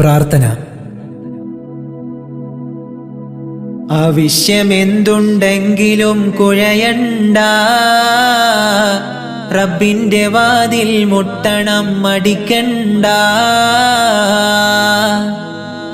പ്രാർത്ഥന. ആവശ്യമെന്തുണ്ടെങ്കിലും കുഴയണ്ട. റബ്ബിന്റെ വാതിൽ മുട്ടണം മടിക്കണ്ട.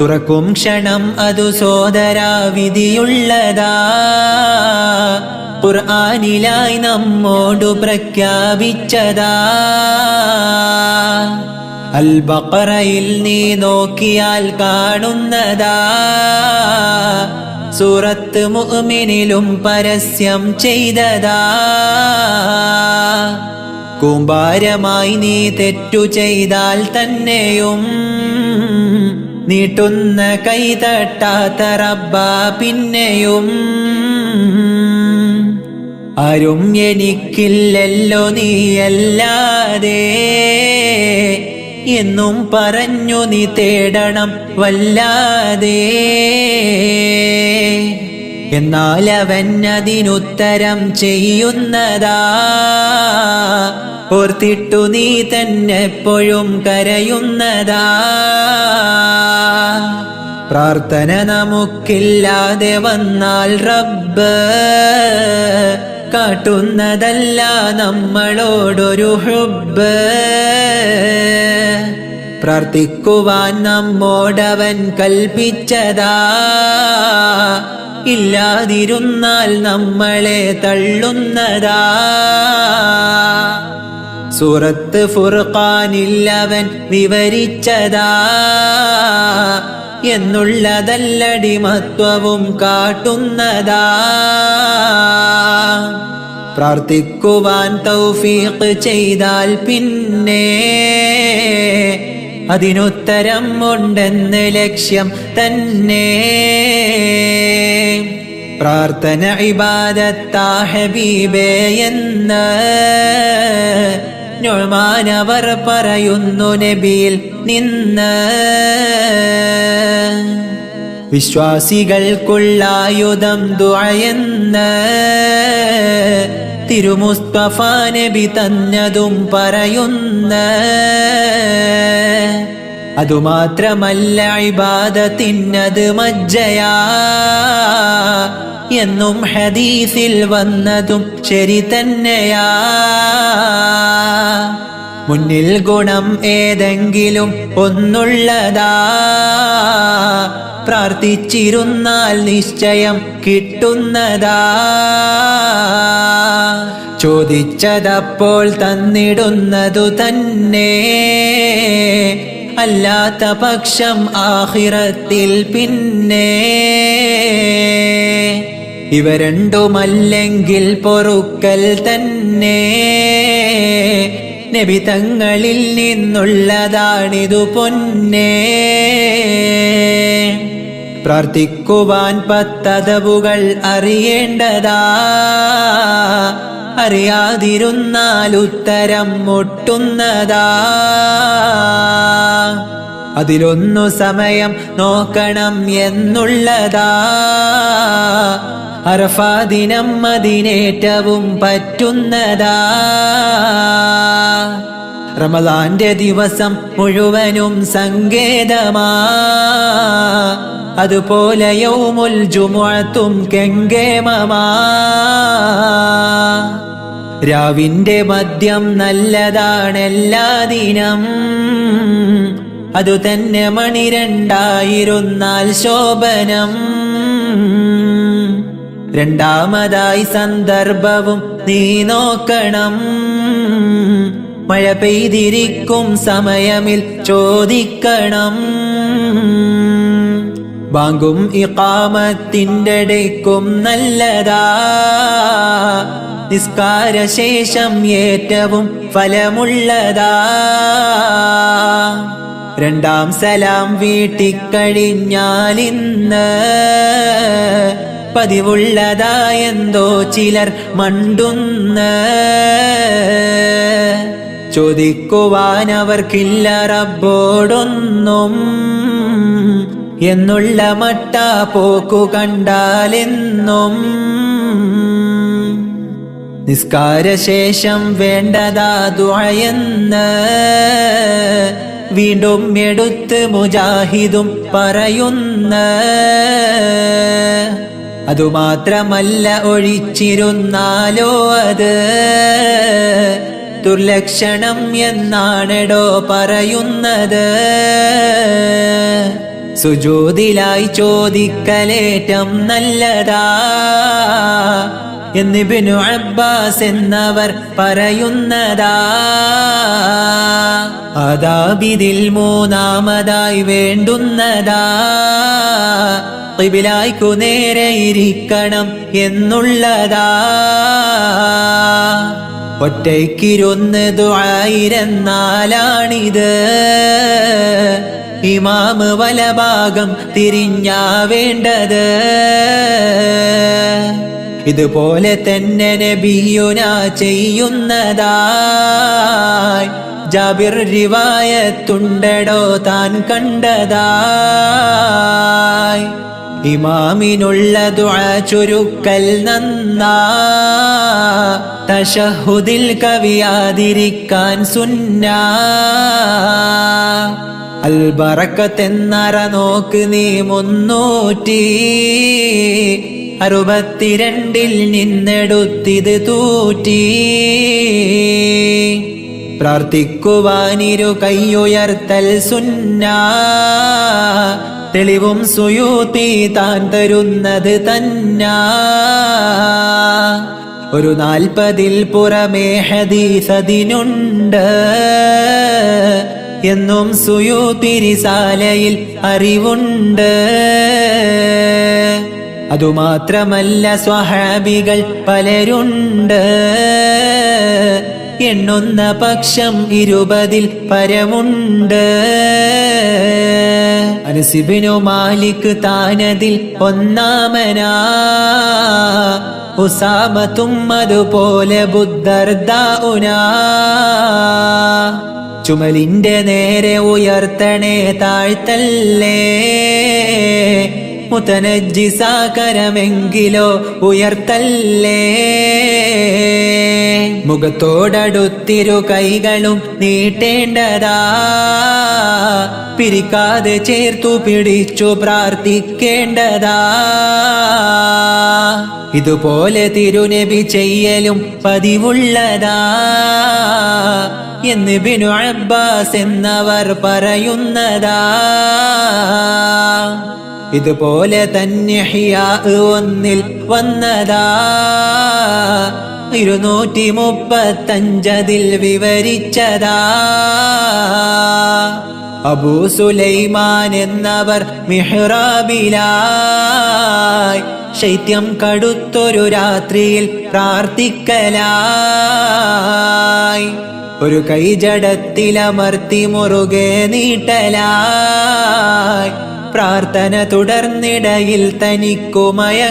തുറക്കും ക്ഷണം അതു സോദരാ വിധിയുള്ളതാ. ഖുർആാനിലായി നമ്മോടു പ്രഖ്യാപിച്ചതാ. അൽ ബഖറയിൽ നീ നോക്കിയാൽ കാണുന്നതാ. സൂറത്ത് മുഅ്മിനിലും പരസ്യം ചെയ്തതാ. കുമ്പാരമായി നീ തെറ്റു ചെയ്താൽ തന്നെയും നീട്ടുന്ന കൈ തട്ടാത്ത റബ്ബ പിന്നെയും. ആരും എനിക്കില്ലല്ലോ നീയല്ലാതെ. എന്നും പറഞ്ഞു നീ തേടണം വല്ലാതെ. എന്നാൽ അവൻ അതിനുത്തരം ചെയ്യുന്നതാ. ഓർത്തിട്ടു നീ തന്നെ എപ്പോഴും കരയുന്നതാ. പ്രാർത്ഥന നമുക്കില്ലാതെ വന്നാൽ റബ്ബ് കാട്ടുന്നതല്ല നമ്മളോടൊരു ഹുബ് പ്രാർത്ഥിക്കുവാൻ നമ്മോടവൻ കൽപ്പിച്ചതാ. ഇല്ലാതിരുന്നാൽ നമ്മളെ തള്ളുന്നതാ. സൂറത്ത് ഫുർഖാനില്ലവൻ വിവരിച്ചതാ. എന്നുള്ളതല്ലടിമത്വവും കാട്ടുന്നതാ. പ്രാർത്ഥിക്കുവാൻ തൗഫീഖ് ചെയ്താൽ പിന്നെ അതിനുത്തരം ഉണ്ടെന്ന് ലക്ഷ്യം തന്നെ. പ്രാർത്ഥന ഇബാദത്താ ഹബീബേ എന്ന് ഞൊമാനവർ പറയുന്നു നബിയിൽ നിന്ന്. വിശ്വാസികൾക്കുള്ളായുധം ദുഴയെന്ന് തിരുമുസ്തഫ നബി തന്നതും പറയുന്ന. അതുമാത്രമല്ല ഇബാദത്തിനത് മജ്ജയാ എന്നും ഹദീസിൽ വന്നതും ശരി തന്നെയാ. മുന്നിൽ ഗുണം ഏതെങ്കിലും ഒന്നുള്ളതാ. പ്രാർത്ഥിച്ചിരുന്നാൽ നിശ്ചയം കിട്ടുന്നതാ. ചോദിച്ചതപ്പോൾ തന്നിടുന്നതു തന്നെ. അല്ലാത്ത പക്ഷം ആഹിറത്തിൽ പിന്നെ ഇവ രണ്ടുമല്ലെങ്കിൽ പൊറുക്കൽ തന്നെ. നബി തങ്ങളിൽ നിന്നുള്ളതാണിതു പൊന്നേ. പ്രാർത്ഥിക്കുവാൻ പത്തതവുകൾ അറിയേണ്ടതാ. അറിയാതിരുന്നാൽ ഉത്തരം മുട്ടുന്നതാ. അതിലൊന്നു സമയം നോക്കണം എന്നുള്ളതാ. അറഫാദിനം അതിനേറ്റവും പറ്റുന്നതാ. റമദാന്റെ ദിവസം മുഴുവനും സങ്കേതമാ. അതുപോലെ യൗമുൽ ജുമുഅത്തും കെങ്കേമമാ രാവിന്റെ മദ്യം നല്ലതാണെല്ലാ ദിനം. അതു തന്നെ മണി രണ്ടായിരുന്നാൽ ശോഭനം. രണ്ടാമതായി സന്ദർഭവും നീ നോക്കണം. മഴ പെയ്തിരിക്കും സമയമിൽ ചോദിക്കണം. ബാങ്കും ഇക്കാമത്തിന്റെ ഇടയ്ക്കും നല്ലതാ. നിസ്കാര ശേഷം ഏറ്റവും ഫലമുള്ളതാ. രണ്ടാം സലാം വീട്ടിക്കഴിഞ്ഞാൽ ഇന്ന് പതിവുള്ളതായെന്തോ ചിലർ മണ്ടുന്ന. ചോദിക്കുവാൻ അവർക്കില്ല റബ്ബോടൊന്നും. എന്നുള്ള മട്ട പോക്കു കണ്ടാലെന്നും. നിസ്കാരശേഷം വേണ്ടതാ ദുഴയെന്ന് വീണ്ടും എടുത്ത് മുജാഹിദും പറയുന്ന. അതുമാത്രമല്ല ഒഴിച്ചിരുന്നാലോ അത്. ദുർലക്ഷണം എന്നാണെടോ പറയുന്നത്? സുജൂതിലായി ചോദിക്കലേറ്റം നല്ലതാ. എന്നിബിനു അബ്ബാസ് എന്നവർ പറയുന്നതാ. അതാബിതിൽ മൂന്നാമതായി വേണ്ടുന്നതാ. ിബിലായിക്കു നേരെ ഇരിക്കണം എന്നുള്ളതാ. ഒറ്റയ്ക്കിരുന്ന് ദുആയിരന്നാലാണിത്. ഇമാമ് വലഭാഗം തിരിഞ്ഞാ വേണ്ടത്. ഇതുപോലെ തന്നെ നബിയുന ചെയ്യുന്നതായി. ജാബിർ റിവായത്തുണ്ടടോ താൻ കണ്ടതായി. ഇമാമിനുള്ള ദുആ ചുരുക്കൽ നന്നാ. തശഹുദിൽ കവിയാതിരിക്കാൻ സുന്ന. അൽബറക്കത്തെന്നറ നോക്ക് നീ മുന്നൂറ്റി. അറുപത്തിരണ്ടിൽ നിന്നെടുത്തിത് തൂറ്റി. പ്രാർത്ഥിക്കുവാനിരു കൈയുയർത്തൽ സുന്ന. തെളിവും സുയൂത്തി താൻ തരുന്നത് തന്നാ. ഒരു നാൽപ്പതിൽ പുറമേ ഹദീസതിനുണ്ട്. എന്നും സുയൂത്തിരിസാലയിൽ അറിവുണ്ട്. അതുമാത്രമല്ല സ്വഹാബികൾ പലരുണ്ട്. എണ്ണുന്ന പക്ഷം ഇരുപതിൽ പരമുണ്ട്. അനസിബിനു മാലിക് താനതിൽ ഒന്നാമനാ. ഉസാമത്തും അതുപോലെ ബുദ്ധർദാഉനാ. ചുമലിന്റെ നേരെ ഉയർത്തണേ താഴ്ത്തല്ലേ. മുത്തനജ്ജി സാകരമെങ്കിലോ ഉയർത്തല്ലേ. മുഖത്തോടടുത്തിരു കൈകളും നീട്ടേണ്ടതാ. പിരിക്കാതെ ചേർത്തു പിടിച്ചു പ്രാർത്ഥിക്കേണ്ടതാ. ഇതുപോലെ തിരുനബി ചെയ്യലും പതിവുള്ളതാ. എന്ന് ബിനു അബ്ബാസ് എന്നവർ പറയുന്നതാ. ഇതുപോലെ തന്നെ ഹിയാ ഒന്നിൽ വന്നതാ. ഇരുന്നൂറ്റി മുപ്പത്തഞ്ചതിൽ വിവരിച്ചതാ. അബൂ സുലൈമാൻ എന്നവർ മിഹ്റാബിലായി. ശൈത്യം കടുത്തൊരു രാത്രിയിൽ പ്രാർത്ഥിക്കലായി. ഒരു കൈ ജടത്തിലമർത്തി മുറുകെ നീട്ടലായി. പ്രാർത്ഥന തുടർന്നിടയിൽ തനിക്കു മയക്കമായി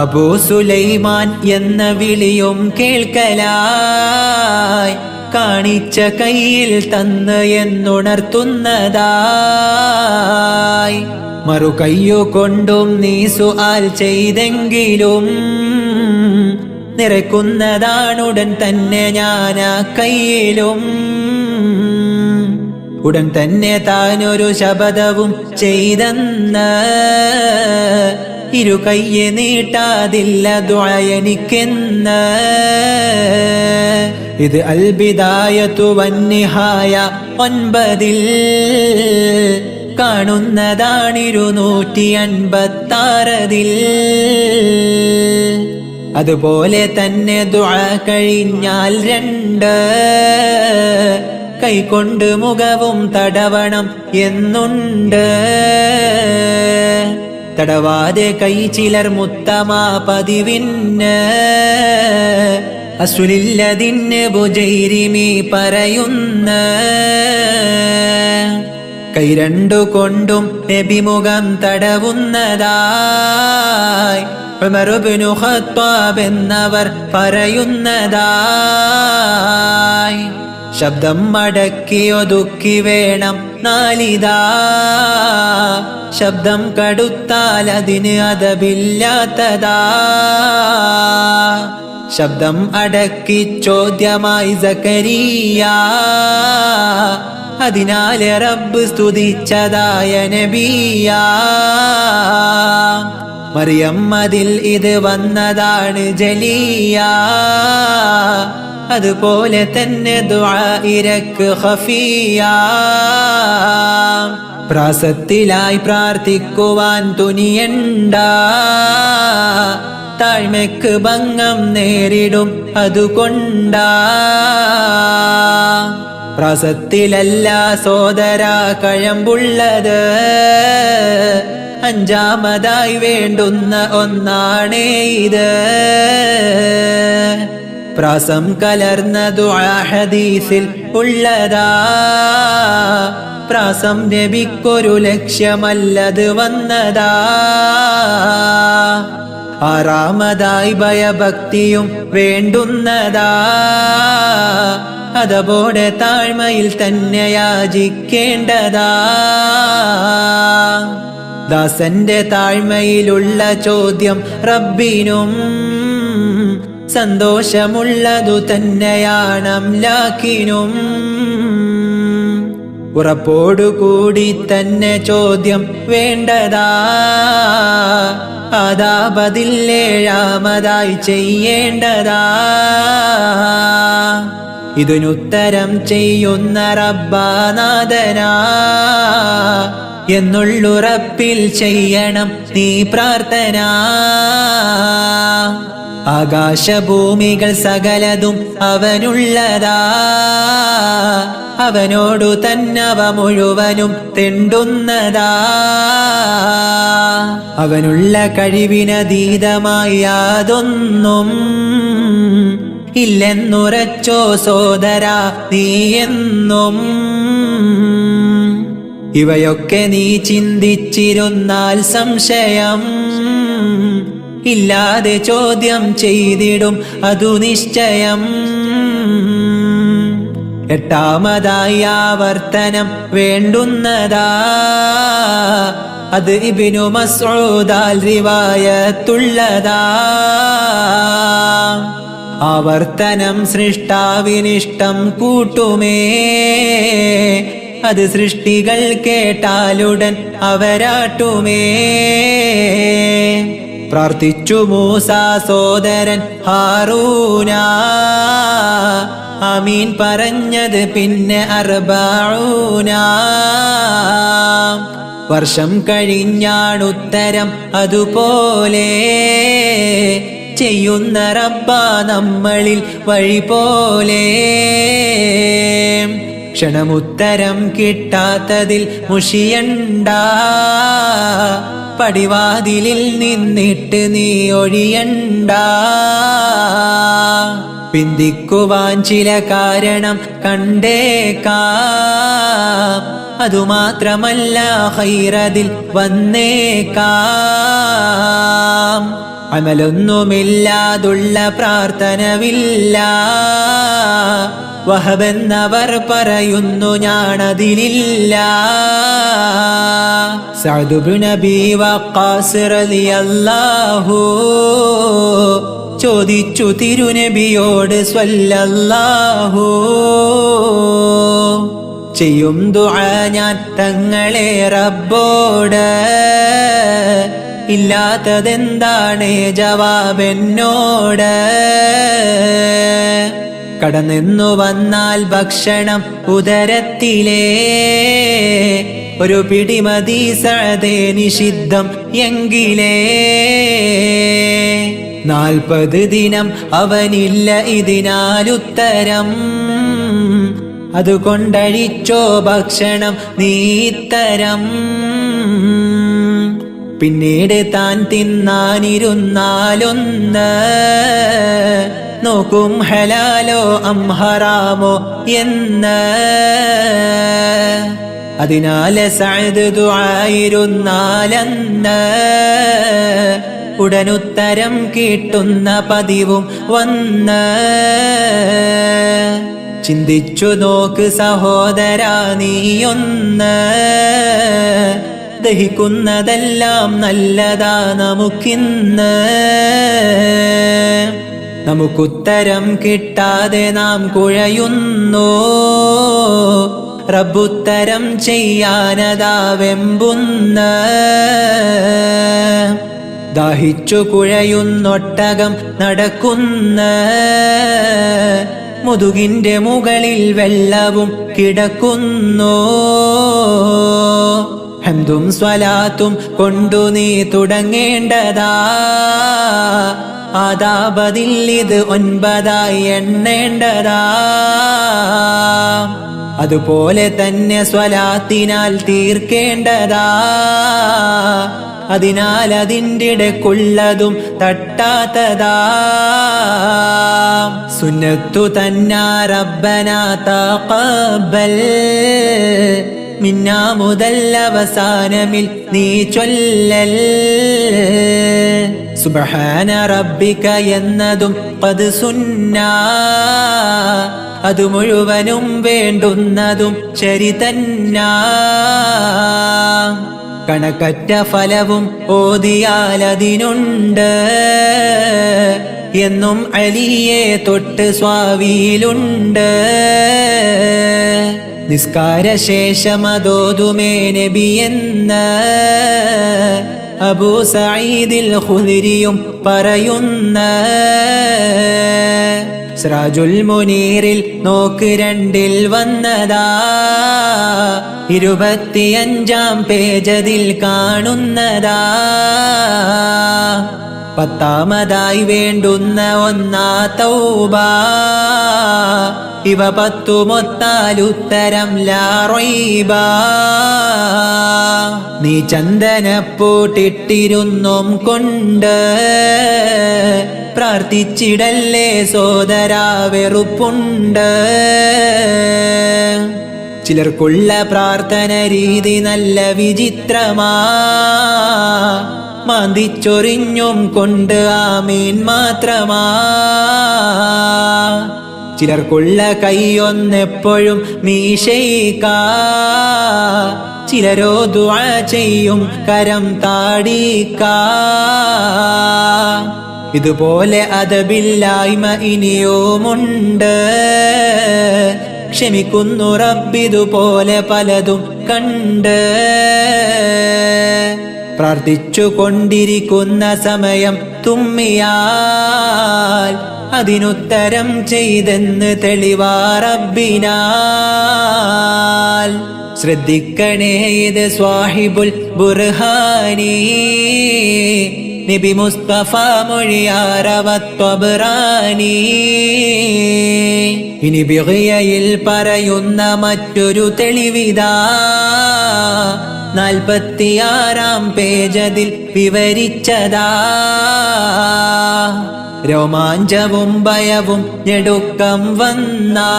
അബൂ സുലൈമാൻ എന്ന വിളിയും കേൾക്കലായി. കാണിച്ച കയ്യിൽ തന്ന് എന്നുണർത്തുന്നതായി. മറു കൊണ്ടും നീ സുആൽ ചെയ്തെങ്കിലും നിറയ്ക്കുന്നതാണുടൻ തന്നെ ഞാനാ കയ്യിലും ഉടൻ തന്നെ താനൊരു ശപഥവും ചെയ്തെന്ന്. ഇരു കയ്യെ നീട്ടാതില്ല ദ്വയനിക്കെന്ന് ഇത് അൽബിദായത്തു വന്നിഹായ ഒൻപതിൽ കാണുന്നതാണിരുന്നൂറ്റി അൻപത്താറതിൽ അതുപോലെ തന്നെ ദുആ കഴിഞ്ഞാൽ രണ്ട്. കൈകൊണ്ട് മുഖവും തടവണം എന്നുണ്ട്. തടവാതെ കൈ ചിലർ മുത്തമാ പതിവിന്. അസുലില്ലതിന് ബുജൈരിമി പറയുന്ന. കൈ രണ്ടു കൊണ്ടും നബിമുഖം തടവുന്നതായി ഉമറുബ്നു എന്നവർ പറയുന്നതായി. ശബ്ദം മടക്കി ഒതുക്കി വേണം നാലിതാ. ശബ്ദം കടുത്താൽ അതിന് അതവില്ലാത്തതാ. ശബ്ദം അടക്കി ചോദ്യമായി സക്കരിയ. അതിനാലെ റബ്ബ് സ്തുതിച്ചതായ നബിയ. മറിയം അതിൽ ഇത് വന്നതാണ് ജലിയ. അതുപോലെ തന്നെ ഇരക്ക് ഖഫിയ. പ്രാസത്തിലായി പ്രാർത്ഥിക്കുവാൻ തുനിയണ്ട. താഴ്മയ്ക്ക് ഭംഗം നേരിടും അതുകൊണ്ട. പ്രാസത്തിലല്ല സോദര കഴമ്പുള്ളത്. അഞ്ചാമതായി വേണ്ടുന്ന ഒന്നാണേ ഇത്. പ്രാസം കലർന്ന ദുആ ഹദീസിൽ ഉള്ളതാ. പ്രാസം നബിക്കൊരു ലക്ഷ്യമല്ലത് വന്നതാ. ആറാമതായി ഭയഭക്തിയും വേണ്ടുന്നതാ. അതപോടെ താഴ്മയിൽ തന്നെ യാചിക്കേണ്ടതാ. ദാസന്റെ താഴ്മയിലുള്ള ചോദ്യം റബ്ബിനും സന്തോഷമുള്ളതു തന്നെയാണ് അംലാക്കിനും ഉറപ്പോടുകൂടി തന്നെ ചോദ്യം വേണ്ടതാ. അതാപതില്ലേഴാമതായി ചെയ്യേണ്ടതാ. ഇതിനുത്തരം ചെയ്യുന്ന റബ്ബാനാഥനാ എന്നുള്ളുറപ്പിൽ ചെയ്യണം നീ പ്രാർത്ഥന. ആകാശഭൂമികൾ സകലതും അവനുള്ളതാ. അവനോടു തന്നവ മുഴുവനും തെണ്ടുന്നതാ. അവനുള്ള കഴിവിനതീതമായി യാതൊന്നും ഇല്ലെന്നുറച്ചോ സോദര നീയെന്നും ഇവയൊക്കെ നീ ചിന്തിച്ചിരുന്നാൽ സംശയം. ഇല്ലാതെ ചോദ്യം ചെയ്തിടും അതു നിശ്ചയം. എട്ടാമതായി ആവർത്തനം വേണ്ടുന്നതാ. അത് ഇബിനു മസ്ഊദാൽ റിവായത്തുള്ളതാ. ആവർത്തനം സൃഷ്ടാവിനിഷ്ടം കൂട്ടുമേ. അത് സൃഷ്ടികൾ കേട്ടാലുടൻ അവരാട്ടുമേ. പ്രാർത്ഥിച്ചു മൂസ സോദരൻ ഹാറൂന. അമീൻ പറഞ്ഞത് പിന്നെ അർബാഊന. വർഷം കഴിഞ്ഞാണുത്തരം അതുപോലെ ചെയ്യുന്ന റബ്ബ നമ്മളിൽ വഴി പോലെ. ക്ഷണമുത്തരം കിട്ടാത്തതിൽ മുഷിയണ്ട. പടിവാതിലിൽ നിന്നിട്ട് നീ ഒഴിയണ്ട. പിന്തിക്കുവാൻ ചില കാരണം കണ്ടേക്കാം. അതുമാത്രമല്ല ഹൈറതിൽ വന്നേക്കാം. അമലൊന്നുമില്ലാതുള്ള പ്രാർത്ഥനവില്ല. വഹബെന്നവർ പറയുന്നു ഞാനതിലില്ല. സഅദുബ്നബി വഖാസ് റളിയല്ലാഹു ചോദിച്ചു തിരുനബിയോട് സ്വല്ലല്ലാഹു. ചെയ്യും ദുആ ഞാൻ തങ്ങളെ റബ്ബോട്. ഇല്ലാത്തതെന്താണ് ജവാബെന്നോട്? കടന്നെന്നു വന്നാൽ ഭക്ഷണം ഉദരത്തിലേ. ഒരു പിടിമതി സഴതേ നിഷിദ്ധം എങ്കിലേ. നാൽപ്പത് ദിനം അവനില്ല ഇതിനാലുത്തരം. അതുകൊണ്ടഴിച്ചോ ഭക്ഷണം നീത്തരം. പിന്നീട് താൻ തിന്നാനിരുന്നാലൊന്ന്. നോക്കും ഹലാലോ അംഹറാമോ എന്ന്. അതിനാൽ സഅദ് ദുആയിരുന്നാലെന്ന്. ഉടനുത്തരം കിട്ടുന്ന പതിവും വന്ന്. ചിന്തിച്ചു നോക്ക് സഹോദരാ നീയൊന്ന്. ദഹിക്കുന്നതെല്ലാം നല്ലതാ നമുക്കിന്ന്. നമുക്കുത്തരം കിട്ടാതെ നാം കുഴയുന്നു. റബ്ബുത്തരം ചെയ്യാനതാ വെമ്പുന്ന. ദാഹിച്ചു കുഴയുന്നൊട്ടകം നടക്കുന്ന. മുതുകിന്റെ മുകളിൽ വെള്ളവും കിടക്കുന്നു. ഹന്തും സ്വലാത്തും കൊണ്ടു നീ തുടങ്ങേണ്ടതാ. ആദാബതിൽ ഇത് ഒൻപതായി എണ്ണേണ്ടതാ. അതുപോലെ തന്നെ സ്വലാത്തിനാൽ തീർക്കേണ്ടതാ. അതിനാൽ അതിന്റെ ഇടക്കുള്ളതും തട്ടാത്തതാ. സുന്നത്തു തന്നാ റബ്ബനാ തഖബ്ബൽ. മിന്നാ മുതൽ നീ ചൊല്ലൽ. സുബ്ഹാന റബ്ബിക എന്നതും പത് സുന്ന. അത് മുഴുവനും വേണ്ടുന്നതും ശരി തന്ന. കണക്കറ്റ ഫലവും ഓതിയാലതിനുണ്ട് എന്നും അലിയെ തൊട്ട് സ്വാവിയിലുണ്ട്. നിസ്കാരശേഷമതോതുമേ നബി എന്ന് അബൂ സഈദിൽ ഖുദരിയും പറയുന്ന സ്രാജുൽ മുനീറിൽ നോക്ക് രണ്ടിൽ വന്നതാ. ഇരുപത്തിയഞ്ചാം പേജതിൽ കാണുന്നതാ. പത്താമതായി വേണ്ടുന്ന ഒന്നാ തൗബ. ഇവ പത്തുമൊത്താലുത്തരം ലാറൈബ നീ ചന്ദനപ്പൂട്ടിട്ടിരുന്നും കൊണ്ട് പ്രാർത്ഥിച്ചിടല്ലേ സോദരാ വെറുപ്പുണ്ട്. ചിലർക്കുള്ള പ്രാർത്ഥന രീതി നല്ല വിചിത്രമാ. മാന്തിച്ചൊറിഞ്ഞും കൊണ്ട് ആമീൻ മാത്രമാ. ചിലർക്കുള്ള കൈയൊന്നെപ്പോഴും മീശയിക്കാ. ചിലരോ ദുആ ചെയ്യും കരം താടിക്കാ. ഇതുപോലെ അതബില്ലായ്മ ഇനിയുമുണ്ട്. ക്ഷമിക്കുന്നു റബ്ബിതുപോലെ പലതും കണ്ട്. പ്രാർത്ഥിച്ചു കൊണ്ടിരിക്കുന്ന സമയം തുമ്മിയാൽ അതിനുത്തരം ചെയ്തെന്ന് തെളിവാറബിനാൽ ശ്രദ്ധിക്കണേ ഇത് സ്വാഹിബുൽ ബുർഹാനി. നബി മുസ്തഫ മൊഴിയാറവത്വബ്രാനി ഇനി ബിഹയിൽ പറയുന്ന മറ്റൊരു തെളിവിതാ. നാൽപ്പത്തിയാറാം പേജതിൽ വിവരിച്ചതാ. രോമാഞ്ചവും ഭയവും ഞെടുക്കം വന്നാൽ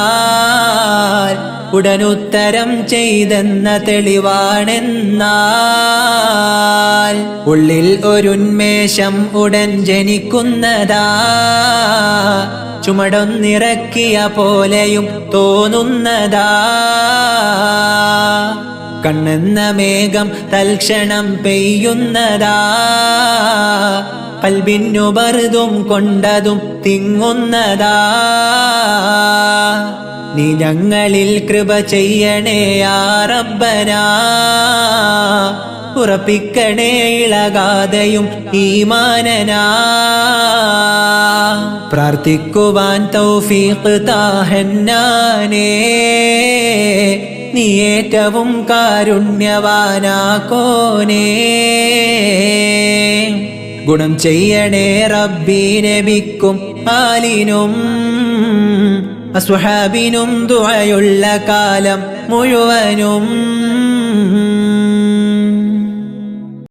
ഉടനുത്തരം ചെയ്തെന്ന തെളിവാണെന്നാൽ ഉള്ളിൽ ഒരുന്മേഷം ഉടൻ ജനിക്കുന്നതാ. ചുമടൊന്നിറക്കിയ പോലെയും തോന്നുന്നതാ. കണ്ണെന്ന മേഘം തൽക്ഷണം പെയ്യുന്നതാ. കൽബിന്നു ബറുതും കൊണ്ടതും തിങ്ങുന്നതാ. നീ ഞങ്ങളിൽ കൃപ ചെയ്യണേ ആറബനാ ഉറപ്പിക്കണേ ഇളകാതെയും ഈമാനനാ. പ്രാർത്ഥിക്കുവാൻ തൗഫീഖ് താഹന്നാനേ. നീ ഏറ്റവും കാരുണ്യവാനാക്കോനേ. ഗുണം ചെയ്യണേ റബ്ബി നബിക്കും ആലിനും അസ്വഹാബിനും ദുആയുള്ള കാലം മുഴുവനും.